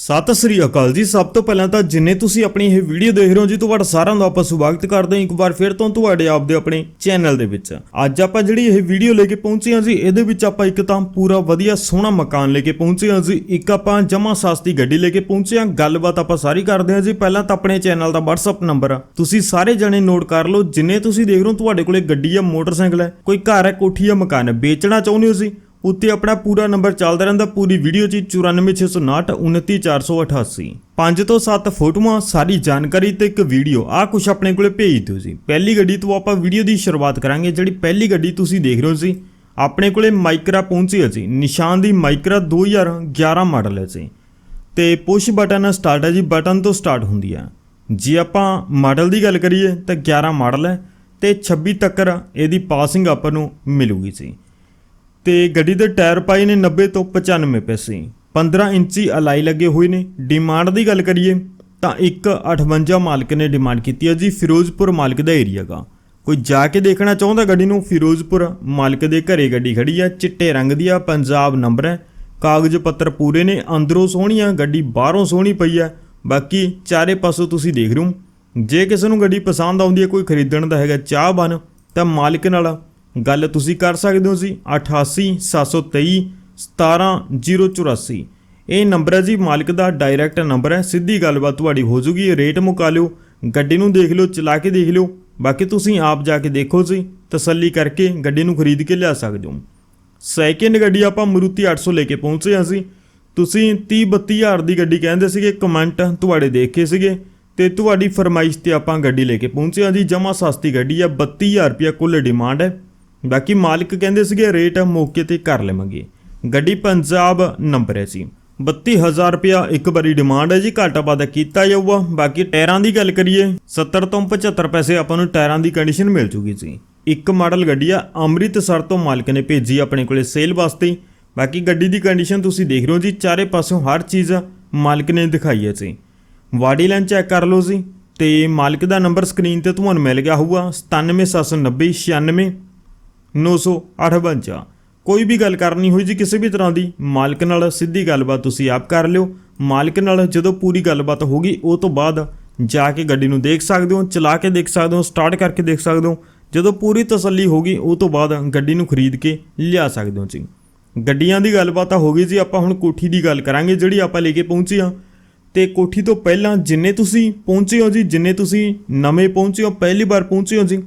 ਸਤਿ ਸ੍ਰੀ ਅਕਾਲ ਜੀ। ਸਭ ਤੋਂ ਪਹਿਲਾਂ ਤਾਂ ਜਿੰਨੇ ਤੁਸੀਂ ਆਪਣੀ ਇਹ ਵੀਡੀਓ ਦੇਖ ਰਹੇ ਹੋ ਜੀ, ਤੁਹਾਡਾ ਸਾਰਿਆਂ ਦਾ ਆਪਾਂ ਸਵਾਗਤ ਕਰਦੇ ਹਾਂ ਇੱਕ ਵਾਰ ਫਿਰ ਤੋਂ ਤੁਹਾਡੇ ਆਪ ਦੇ ਆਪਣੇ ਚੈਨਲ ਦੇ ਵਿੱਚ। ਅੱਜ ਆਪਾਂ ਜਿਹੜੀ ਇਹ ਵੀਡੀਓ ਲੈ ਕੇ ਪਹੁੰਚੇ ਹਾਂ ਜੀ, ਇਹਦੇ ਵਿੱਚ ਆਪਾਂ ਇੱਕ ਤਾਂ ਪੂਰਾ ਵਧੀਆ ਸੋਹਣਾ ਮਕਾਨ ਲੈ ਕੇ ਪਹੁੰਚੇ ਹਾਂ ਜੀ, ਇੱਕ ਆਪਾਂ ਜਮਾ ਸਸਤੀ ਗੱਡੀ ਲੈ ਕੇ ਪਹੁੰਚੇ ਹਾਂ। ਗੱਲਬਾਤ ਆਪਾਂ ਸਾਰੀ ਕਰਦੇ ਹਾਂ ਜੀ। ਪਹਿਲਾਂ ਤਾਂ ਆਪਣੇ ਚੈਨਲ ਦਾ WhatsApp ਨੰਬਰ ਆ। ਤੁਸੀਂ ਸਾਰੇ ਜਣੇ ਨੋਟ ਕਰ ਲਓ, ਜਿੰਨੇ ਤੁਸੀਂ ਦੇਖ ਰਹੇ ਹੋ, ਤੁਹਾਡੇ ਕੋਲੇ ਗੱਡੀ ਆ, ਮੋਟਰਸਾਈਕਲ ਹੈ ਕੋਈ ਘਰ ਹੈ ਕੋਠੀ ਆ, ਮਕਾਨ ਹੈ ਵੇਚਣਾ ਚਾਹੁੰਦੇ ਹੋ ਜੀ ਉੱਤੇ ਆਪਣਾ ਪੂਰਾ ਨੰਬਰ ਚੱਲਦਾ ਰਹਿੰਦਾ, ਪੂਰੀ ਵੀਡੀਓ 'ਚ 94659 29488 ਪੰਜ ਤੋਂ 7 ਫੋਟੋਆਂ, ਸਾਰੀ ਜਾਣਕਾਰੀ ਤੇ ਇੱਕ ਵੀਡੀਓ। ਆ ਕੁਝ ਆਪਣੇ ਕੋਲੇ ਭੇਜ ਦਿਓ ਜੀ। ਪਹਿਲੀ ਗੱਡੀ ਤੋਂ ਆਪਾਂ ਵੀਡੀਓ ਦੀ ਸ਼ੁਰੂਆਤ ਕਰਾਂਗੇ, ਜਿਹੜੀ ਪਹਿਲੀ ਗੱਡੀ ਤੁਸੀਂ ਦੇਖ ਰਹੇ ਹੋ ਜੀ। ਆਪਣੇ ਕੋਲੇ ਮਾਈਕਰਾ ਪਹੁੰਚੀ ਹੈ ਜੀ। ਨਿਸ਼ਾਨ ਦੀ ਮਾਈਕਰਾ 2011 ਮਾਡਲ ਹੈ ਜੀ। ਤੇ ਪੁਸ਼ ਬਟਨ ਸਟਾਰਟ ਹੈ ਜੀ। ਬਟਨ ਤੋਂ ਸਟਾਰਟ ਹੁੰਦੀ ਹੈ। ਜੇ ਆਪਾਂ ਮਾਡਲ ਦੀ ਗੱਲ ਕਰੀਏ, ਤਾਂ 11 ਮਾਡਲ ਹੈ ਤੇ 26 ਤੱਕ ਇਹਦੀ ਪਾਸਿੰਗ ਆਪਾਂ ਨੂੰ ਮਿਲੂਗੀ ਜੀ। ਤੇ ਗੱਡੀ ਦੇ ਟਾਇਰ ਪਾਈ ਨੇ 90 ਤੋਂ 95 ਪੈਸੇ। 15 ਇੰਚੀ ਅਲਾਈ ਲੱਗੇ ਹੋਏ ਨੇ। ਡਿਮਾਂਡ ਦੀ ਗੱਲ ਕਰੀਏ ਤਾਂ 158 ਮਾਲਕ ਨੇ ਡਿਮਾਂਡ ਕੀਤੀ ਹੈ ਜੀ ਫਿਰੋਜ਼ਪੁਰ ਮਾਲਕ ਦਾ ਏਰੀਆ ਗਾ। ਕੋਈ ਜਾ ਕੇ ਦੇਖਣਾ ਚਾਹੁੰਦਾ ਗੱਡੀ ਨੂੰ? ਫਿਰੋਜ਼ਪੁਰ ਮਾਲਕ ਦੇ ਘਰੇ ਗੱਡੀ ਖੜੀ ਹੈ। ਚਿੱਟੇ ਰੰਗ ਦੀ ਆ, ਪੰਜਾਬ ਨੰਬਰ ਹੈ। ਕਾਗਜ਼ ਪੱਤਰ ਪੂਰੇ ਨੇ, ਅੰਦਰੋਂ ਸੋਹਣੀ ਆ, ਗੱਡੀ ਬਾਹਰੋਂ ਸੋਹਣੀ ਪਈ ਆ ਬਾਕੀ ਚਾਰੇ ਪਾਸੋਂ ਤੁਸੀਂ ਦੇਖ ਰਹੇ ਹੋ। ਜੇ ਕਿਸੇ ਨੂੰ ਗੱਡੀ ਪਸੰਦ ਆਉਂਦੀ ਹੈ, ਕੋਈ ਖਰੀਦਣ ਦਾ ਹੈਗਾ ਚਾਹ ਬਨ ਤਾਂ ਮਾਲਕ ਨਾਲ ਗੱਲ ਤੁਸੀਂ ਕਰ ਸਕਦੇ ਹੋ ਜੀ 88723 17084 ਇਹ ਨੰਬਰ ਹੈ ਜੀ, ਮਾਲਕ ਦਾ ਡਾਇਰੈਕਟ ਨੰਬਰ ਹੈ। ਸਿੱਧੀ ਗੱਲਬਾਤ ਤੁਹਾਡੀ ਹੋ ਜੂਗੀ ਰੇਟ ਮੁਕਾ ਲਿਓ ਗੱਡੀ ਨੂੰ ਦੇਖ ਲਿਓ, ਚਲਾ ਕੇ ਦੇਖ ਲਿਓ। ਬਾਕੀ ਤੁਸੀਂ ਆਪ ਜਾ ਕੇ ਦੇਖੋ ਜੀ, ਤਸੱਲੀ ਕਰਕੇ ਗੱਡੀ ਨੂੰ ਖਰੀਦ ਕੇ ਲਿਆ ਸਕਦੇ ਹੋ। ਸੈਕਿੰਡ ਗੱਡੀ ਆਪਾਂ ਮਰੂਤੀ 800 ਲੈ ਕੇ ਪਹੁੰਚੇ ਹਾਂ ਸੀ ਤੁਸੀਂ 30 32000 ਦੀ ਗੱਡੀ ਕਹਿੰਦੇ ਸੀਗੇ, ਕਮੈਂਟ ਤੁਹਾਡੇ ਦੇਖੇ ਸੀਗੇ। ਤੇ ਤੁਹਾਡੀ ਫਰਮਾਇਸ਼ ਤੇ ਆਪਾਂ ਗੱਡੀ ਲੈ ਕੇ ਪਹੁੰਚੇ ਹਾਂ ਜੀ। ਜਮਾ ਸਸਤੀ ਗੱਡੀ ਆ 32000 ਰੁਪਿਆ ਕੁੱਲ ਡਿਮਾਂਡ ਹੈ। ਬਾਕੀ ਮਾਲਕ ਕਹਿੰਦੇ ਸੀਗੇ, ਰੇਟ ਮੌਕੇ ਤੇ ਕਰ ਲਵਾਂਗੇ। ਗੱਡੀ ਪੰਜਾਬ ਨੰਬਰ ਹੈ ਜੀ। 32000 ਰੁਪਿਆ ਇੱਕ ਵਾਰੀ ਡਿਮਾਂਡ ਹੈ ਜੀ, ਘਾਟਾ ਵਾਧਾ ਕੀਤਾ ਜਾਊਗਾ। ਬਾਕੀ ਟਾਇਰਾਂ ਦੀ ਗੱਲ ਕਰੀਏ 70 ਤੋਂ 75 ਪੈਸੇ ਆਪਾਂ ਨੂੰ ਟਾਇਰਾਂ ਦੀ ਕੰਡੀਸ਼ਨ ਮਿਲ ਜੂਗੀ ਜੀ। ਇੱਕ ਮਾਡਲ ਗੱਡੀ ਆ, ਅੰਮ੍ਰਿਤਸਰ ਤੋਂ ਮਾਲਕ ਨੇ ਭੇਜੀ ਆਪਣੇ ਕੋਲੇ ਸੇਲ ਵਾਸਤੇ। ਬਾਕੀ ਗੱਡੀ ਦੀ ਕੰਡੀਸ਼ਨ ਤੁਸੀਂ ਦੇਖ ਰਹੇ ਹੋ ਜੀ, ਚਾਰੇ ਪਾਸਿਓਂ ਹਰ ਚੀਜ਼ ਮਾਲਕ ਨੇ ਦਿਖਾਈ ਹੈ ਜੀ। ਬਾਡੀ ਲਾਈਨ ਚੈੱਕ ਕਰ ਲਓ ਜੀ, ਤੇ ਮਾਲਕ ਦਾ ਨੰਬਰ ਸਕਰੀਨ ਤੇ ਤੁਹਾਨੂੰ ਮਿਲ ਗਿਆ ਹੋਊਗਾ 97790 958 ਕੋਈ ਵੀ ਗੱਲ ਕਰਨੀ ਹੋਈ ਜੀ ਕਿਸੇ ਵੀ ਤਰ੍ਹਾਂ ਦੀ, ਮਾਲਕ ਨਾਲ ਸਿੱਧੀ ਗੱਲਬਾਤ ਤੁਸੀਂ ਆਪ ਕਰ ਲਿਓ। ਮਾਲਕ ਨਾਲ ਜਦੋਂ ਪੂਰੀ ਗੱਲਬਾਤ ਹੋਗੀ ਉਹ ਤੋਂ ਬਾਅਦ ਜਾ ਕੇ ਗੱਡੀ ਨੂੰ ਦੇਖ ਸਕਦੇ ਹੋ, ਚਲਾ ਕੇ ਦੇਖ ਸਕਦੇ ਹੋ, ਸਟਾਰਟ ਕਰਕੇ ਦੇਖ ਸਕਦੇ ਹੋ। ਜਦੋਂ ਪੂਰੀ ਤਸੱਲੀ ਹੋਗੀ ਉਹ ਤੋਂ ਬਾਅਦ ਗੱਡੀ ਨੂੰ ਖਰੀਦ ਕੇ ਲਿਆ ਸਕਦੇ ਹੋ ਜੀ। ਗੱਡੀਆਂ ਦੀ ਗੱਲਬਾਤ ਤਾਂ ਹੋ ਗਈ ਜੀ, ਆਪਾਂ ਹੁਣ ਕੋਠੀ ਦੀ ਗੱਲ ਕਰਾਂਗੇ ਜਿਹੜੀ ਆਪਾਂ ਲੈ ਕੇ ਪਹੁੰਚੇ ਹਾਂ। ਤੇ ਕੋਠੀ ਤੋਂ ਪਹਿਲਾਂ ਜਿੰਨੇ ਤੁਸੀਂ ਪਹੁੰਚੇ ਹੋ ਜੀ, ਜਿੰਨੇ ਤੁਸੀਂ ਨਵੇਂ ਪਹੁੰਚੇ ਹੋ, ਪਹਿਲੀ ਵਾਰ ਪਹੁੰਚੇ ਹੋ ਜੀ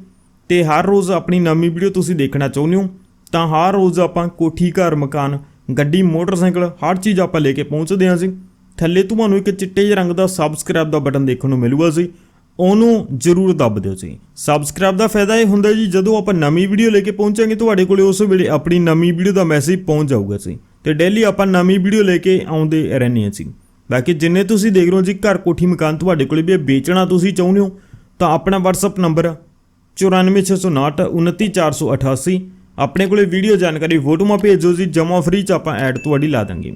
ਤੇ ਹਰ ਰੋਜ਼ ਆਪਣੀ ਨਵੀਂ ਵੀਡੀਓ ਤੁਸੀਂ ਦੇਖਣਾ ਚਾਹੁੰਦੇ ਹੋ, ਤਾਂ ਹਰ ਰੋਜ਼ ਆਪਾਂ ਕੋਠੀ, ਘਰ, ਮਕਾਨ, ਗੱਡੀ, ਮੋਟਰਸਾਈਕਲ, ਹਰ ਚੀਜ਼ ਆਪਾਂ ਲੈ ਕੇ ਪਹੁੰਚਦੇ ਹਾਂ ਜੀ। ਥੱਲੇ ਤੁਹਾਨੂੰ ਇੱਕ ਚਿੱਟੇ ਜਿਹੇ ਰੰਗ ਦਾ ਸਬਸਕ੍ਰਾਈਬ ਦਾ ਬਟਨ ਦੇਖਣ ਨੂੰ ਮਿਲੂਗਾ ਜੀ। ਉਹਨੂੰ ਜ਼ਰੂਰ ਦੱਬ ਦਿਓ ਜੀ। ਸਬਸਕ੍ਰਾਈਬ ਦਾ ਫਾਇਦਾ ਇਹ ਹੁੰਦਾ ਜੀ, ਜਦੋਂ ਆਪਾਂ ਨਵੀਂ ਵੀਡੀਓ ਲੈ ਕੇ ਪਹੁੰਚਾਂਗੇ, ਤੁਹਾਡੇ ਕੋਲੇ ਉਸ ਵੇਲੇ ਆਪਣੀ ਨਵੀਂ ਵੀਡੀਓ ਦਾ ਮੈਸੇਜ ਪਹੁੰਚ ਜਾਊਗਾ ਜੀ। ਤੇ ਡੇਲੀ ਆਪਾਂ ਨਵੀਂ ਵੀਡੀਓ ਲੈ ਕੇ ਆਉਂਦੇ ਰਹਿੰਦੇ ਹਾਂ ਜੀ। ਬਾਕੀ ਜਿੰਨੇ ਤੁਸੀਂ ਦੇਖ ਰਹੇ ਹੋ ਜੀ, ਘਰ, ਕੋਠੀ, ਮਕਾਨ ਤੁਹਾਡੇ ਕੋਲੇ ਵੀ ਇਹ ਵੇਚਣਾ ਤੁਸੀਂ ਚਾਹੁੰਦੇ ਹੋ, ਤਾਂ ਆਪਣਾ WhatsApp ਨੰਬਰ 9469 29488 ਆਪਣੇ ਕੋਲੇ ਵੀਡੀਓ ਜਾਣਕਾਰੀ ਫੋਟੋਆਂ ਭੇਜੋ ਜੀ ਜਮਾ ਫ੍ਰੀ ਚ ਆਪਾਂ ਐਡ ਤੁਹਾਡੀ ਲਾ ਦਾਂਗੇ।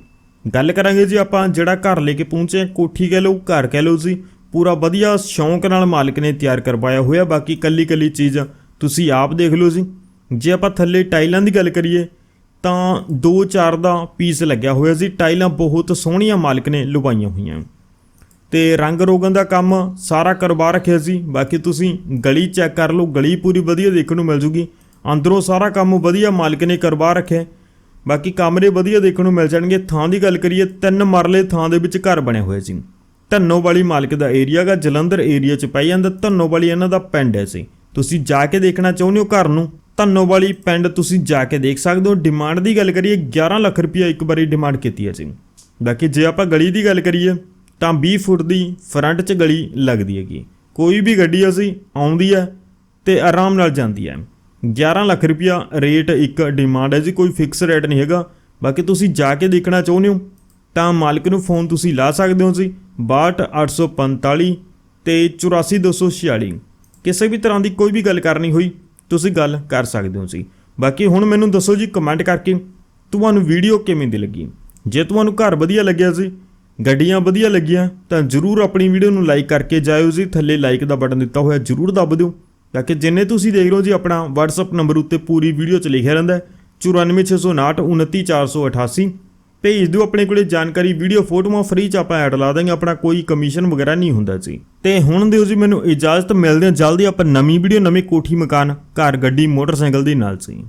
ਗੱਲ ਕਰਾਂਗੇ ਜੀ ਆਪਾਂ ਜਿਹੜਾ ਘਰ ਲੈ ਕੇ ਪਹੁੰਚੇ ਕੋਠੀ ਕਹਿ ਲਓ, ਘਰ ਕਹਿ ਲਓ ਜੀ। ਪੂਰਾ ਵਧੀਆ ਸ਼ੌਂਕ ਨਾਲ ਮਾਲਕ ਨੇ ਤਿਆਰ ਕਰਵਾਇਆ ਹੋਇਆ, ਬਾਕੀ ਕੱਲੀ ਕੱਲੀ ਚੀਜ਼ ਤੁਸੀਂ ਆਪ ਦੇਖ ਲਓ ਜੀ। ਜੇ ਆਪਾਂ ਥੱਲੇ ਟਾਈਲਾਂ ਦੀ ਗੱਲ ਕਰੀਏ, ਤਾਂ 2-4 ਦਾ ਪੀਸ ਲੱਗਿਆ ਹੋਇਆ ਸੀ ਟਾਈਲਾਂ ਬਹੁਤ ਸੋਹਣੀਆਂ ਮਾਲਕ ਨੇ ਲਵਾਈਆਂ ਹੋਈਆਂ। ਤੇ ਰੰਗ ਰੋਗਨ ਦਾ ਕੰਮ ਸਾਰਾ ਕਰਵਾ ਰੱਖਿਆ ਸੀ। ਬਾਕੀ ਤੁਸੀਂ ਗਲੀ ਚੈੱਕ ਕਰ ਲਓ, ਗਲੀ ਪੂਰੀ ਵਧੀਆ ਦੇਖਣ ਨੂੰ ਮਿਲ ਜੂਗੀ। ਅੰਦਰੋਂ ਸਾਰਾ ਕੰਮ ਵਧੀਆ ਮਾਲਕ ਨੇ ਕਰਵਾ ਰੱਖਿਆ। ਬਾਕੀ ਕਮਰੇ ਵਧੀਆ ਦੇਖਣ ਨੂੰ ਮਿਲ ਜਾਣਗੇ। ਥਾਂ ਦੀ ਗੱਲ ਕਰੀਏ, ਤਿੰਨ ਮਰਲੇ ਥਾਂ ਦੇ ਵਿੱਚ ਘਰ ਬਣੇ ਹੋਏ ਸੀ। ਧੰਨੋ ਵਾਲੀ ਮਾਲਕ ਦਾ ਏਰੀਆ ਗਾ, ਜਲੰਧਰ ਏਰੀਆ ਚ ਪਈ ਜਾਂਦਾ। ਧੰਨੋ ਵਾਲੀ ਇਹਨਾਂ ਦਾ ਪਿੰਡ ਹੈ ਸੀ। ਤੁਸੀਂ ਜਾ ਕੇ ਦੇਖਣਾ ਚਾਹੁੰਦੇ ਹੋ ਘਰ ਨੂੰ? ਧੰਨੋ ਵਾਲੀ ਪਿੰਡ ਤੁਸੀਂ ਜਾ ਕੇ ਦੇਖ ਸਕਦੇ ਹੋ। ਡਿਮਾਂਡ ਦੀ ਗੱਲ ਕਰੀਏ 11 ਲੱਖ ਰੁਪਇਆ ਇੱਕ ਵਾਰੀ ਡਿਮਾਂਡ ਕੀਤੀ ਹੈ ਜੀ। ਬਾਕੀ ਜੇ ਆਪਾਂ ਗਲੀ ਦੀ ਗੱਲ ਕਰੀਏ ਤਾਂ 20 ਫੁੱਟ ਦੀ ਫਰੰਟ 'ਚ ਗਲੀ ਲੱਗਦੀ ਹੈਗੀ। ਕੋਈ ਵੀ ਗੱਡੀ ਅਸੀਂ ਆਉਂਦੀ ਹੈ ਤੇ ਆਰਾਮ ਨਾਲ ਜਾਂਦੀ ਹੈ। 11 ਲੱਖ ਰੁਪਇਆ ਰੇਟ ਇੱਕ ਡਿਮਾਂਡ ਹੈ ਜੀ, ਕੋਈ ਫਿਕਸ ਰੇਟ ਨਹੀਂ ਹੈਗਾ। ਬਾਕੀ ਤੁਸੀਂ ਜਾ ਕੇ ਦੇਖਣਾ ਚਾਹੁੰਦੇ ਹੋ, ਤਾਂ ਮਾਲਕ ਨੂੰ ਫੋਨ ਤੁਸੀਂ ਲਾ ਸਕਦੇ ਹੋ ਜੀ 62845 ਤੇ 84246 ਕਿਸੇ ਵੀ ਤਰ੍ਹਾਂ ਦੀ ਕੋਈ ਵੀ ਗੱਲ ਕਰਨੀ ਹੋਈ, ਤੁਸੀਂ ਗੱਲ ਕਰ ਸਕਦੇ ਹੋ ਜੀ। ਬਾਕੀ ਹੁਣ ਮੈਨੂੰ ਦੱਸੋ ਜੀ ਕਮੈਂਟ ਕਰਕੇ ਤੁਹਾਨੂੰ ਵੀਡੀਓ ਕਿਵੇਂ ਦੀ ਲੱਗੀ? ਜੇ ਤੁਹਾਨੂੰ ਘਰ ਵਧੀਆ ਲੱਗਿਆ ਸੀ ਗੱਡੀਆਂ ਵਧੀਆ ਲੱਗੀਆਂ, ਤਾਂ ਜਰੂਰ ਆਪਣੀ ਵੀਡੀਓ ਨੂੰ ਲਾਈਕ ਕਰਕੇ ਜਾਇਓ ਜੀ। ਥੱਲੇ ਲਾਈਕ ਦਾ ਬਟਨ ਦਿੱਤਾ ਹੋਇਆ ਜਰੂਰ ਦੱਬ ਦਿਓ, ਤਾਂ ਕਿ ਜਿੰਨੇ ਤੁਸੀਂ ਦੇਖ ਰਹੇ ਹੋ ਜੀ, ਆਪਣਾ WhatsApp ਨੰਬਰ ਉੱਤੇ ਪੂਰੀ ਵੀਡੀਓ 'ਚ ਲਿਖਿਆ ਰਹਿੰਦਾ ਹੈ। 94659 29488 ਭੇਜ ਦਿਓ ਆਪਣੇ ਕੋਲੇ ਜਾਣਕਾਰੀ, ਵੀਡੀਓ ਫੋਟੋਆਂ ਫ੍ਰੀ ਚ ਆਪਾਂ ਐਡ ਲਾ ਦਾਂਗੇ ਆਪਣਾ ਕੋਈ ਕਮਿਸ਼ਨ ਵਗੈਰਾ ਨਹੀਂ ਹੁੰਦਾ ਜੀ। ਤੇ ਹੁਣ ਦਿਓ ਜੀ ਮੈਨੂੰ ਇਜਾਜ਼ਤ, ਮਿਲਦੇ ਹਾਂ, ਜਲਦੀ ਆਪਾਂ ਨਵੀਂ ਵੀਡੀਓ, ਨਵੀਂ ਕੋਠੀ ਮਕਾਨ, ਘਰ, ਗੱਡੀ, ਮੋਟਰਸਾਈਕਲ ਦੇ ਨਾਲ ਸੀ